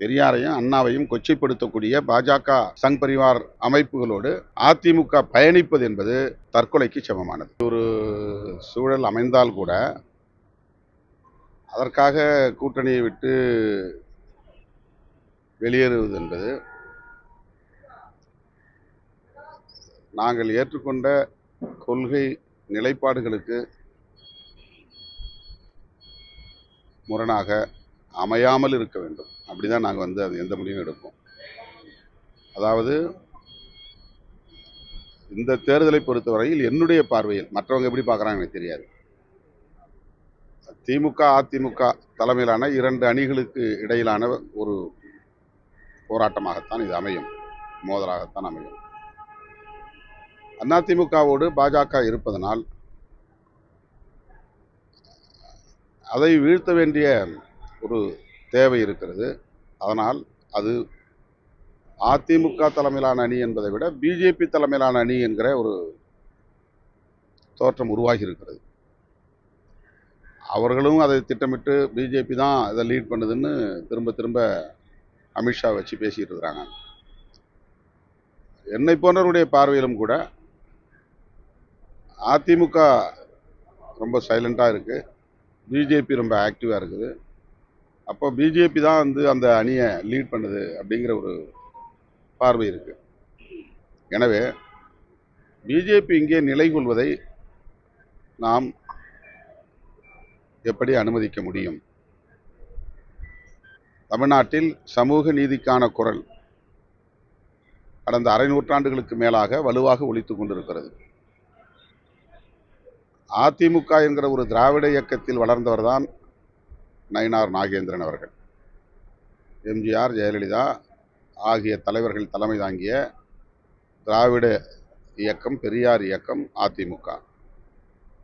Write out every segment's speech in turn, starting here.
பெரியாரையும் அண்ணாவையும் கொச்சைப்படுத்தக்கூடிய பாஜக சங் பரிவார் அமைப்புகளோடு அதிமுக பயணிப்பது என்பது தற்கொலைக்கு சமமானது. ஒரு சூழல் அமைந்தால் கூட அதற்காக கூட்டணியை விட்டு வெளியேறுவது என்பது நாங்கள் ஏற்றுக்கொண்ட கொள்கை நிலைப்பாடுகளுக்கு முரணாக அமையாமல் இருக்க வேண்டும். அப்படிதான் நாங்கள் வந்து அது எந்த முடிவும் எடுப்போம். அதாவது இந்த தேர்தலை பொறுத்தவரையில் என்னுடைய பார்வையில் மற்றவங்க எப்படி பார்க்குறாங்க எனக்கு தெரியாது. திமுக அதிமுக தலைமையிலான இரண்டு அணிகளுக்கு இடையிலான ஒரு போராட்டமாகத்தான் இது அமையும். மோதலாகத்தான் அமையும். அதிமுகவோடு பாஜக இருப்பதனால் அதை வீழ்த்த வேண்டிய ஒரு தேவை இருக்கிறது. அதனால் அது அதிமுக தலைமையிலான அணி என்பதை விட பிஜேபி தலைமையிலான அணி என்கிற ஒரு தோற்றம் உருவாகி இருக்கிறது. அவர்களும் அதை திட்டமிட்டு பிஜேபி தான் இதை லீட் பண்ணுதுன்னு திரும்ப திரும்ப அமித்ஷா வச்சு பேசிட்டு இருக்கிறாங்க. என்னை போன்றவருடைய பார்வையிலும் கூட அதிமுக ரொம்ப சைலண்டாக இருக்குது பிஜேபி ரொம்ப ஆக்டிவாக இருக்குது. அப்போ பிஜேபி தான் வந்து அந்த அணியை லீட் பண்ணுது அப்படிங்கிற ஒரு பார்வை இருக்குது எனவே பிஜேபி இங்கே நிலை கொள்வதை நாம் எப்படி அனுமதிக்க முடியும்? தமிழ்நாட்டில் சமூக நீதிக்கான குரல் கடந்த அரை நூற்றாண்டுகளுக்கு மேலாக வலுவாக ஒழித்து கொண்டிருக்கிறது. அதிமுக என்கிற ஒரு திராவிட இயக்கத்தில் வளர்ந்தவர்தான் நயினார் நாகேந்திரன் அவர்கள். எம்ஜிஆர் ஜெயலலிதா ஆகிய தலைவர்கள் தலைமை தாங்கிய திராவிட இயக்கம் பெரியார் இயக்கம் அதிமுக.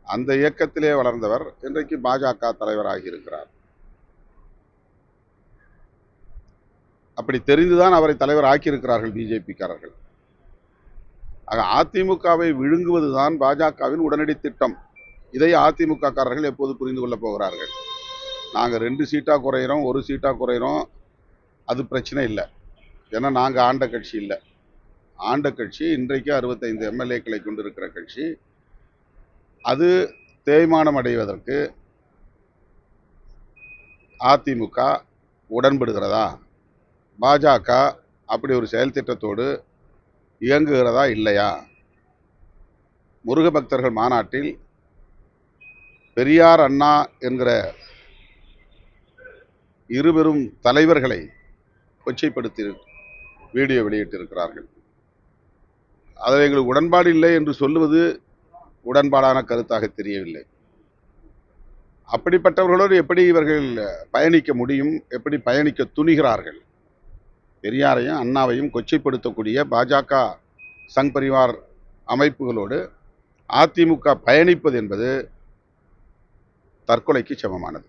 அந்த இயக்கத்திலே வளர்ந்தவர் இன்றைக்கு பாஜக தலைவராகி இருக்கிறார். அப்படி தெரிந்துதான் அவரை தலைவர் ஆக்கியிருக்கிறார்கள் பிஜேபிக்காரர்கள். ஆக அதிமுகவை விழுங்குவதுதான் பாஜகவின் உடனடி திட்டம். இதை அதிமுக காரர்கள் எப்போது புரிந்து கொள்ளப் போகிறார்கள்? நாங்கள் ரெண்டு சீட்டாக குறையிறோம் ஒரு சீட்டாக குறையிறோம். அது பிரச்சனை இல்லை. ஏன்னா நாங்கள் ஆண்ட கட்சி இல்லை. ஆண்ட கட்சி இன்றைக்கு அறுபத்தைந்து எம்எல்ஏக்களை கொண்டிருக்கிற கட்சி. அது தேய்மானம் அடைவதற்கு அதிமுக உடன்படுகிறதா? பாஜக அப்படி ஒரு செயல் திட்டத்தோடு இயங்குகிறதா இல்லையா? முருக பக்தர்கள் மாநாட்டில் பெரியார் அண்ணா என்கிற இருபெரும் தலைவர்களை கொச்சைப்படுத்தி வீடியோ வெளியிட்டிருக்கிறார்கள். அதில் எங்களுக்கு உடன்பாடு இல்லை என்று சொல்லுவது உடன்பாடான கருத்தாக தெரியவில்லை. அப்படிப்பட்டவர்களோடு எப்படி இவர்கள் பயணிக்க முடியும் எப்படி பயணிக்க துணிகிறார்கள்? பெரியாரையும் அண்ணாவையும் கொச்சைப்படுத்தக்கூடிய பாஜக சங் பரிவார் அமைப்புகளோடு அதிமுக பயணிப்பது என்பது தற்கொலைக்கு சமமானது.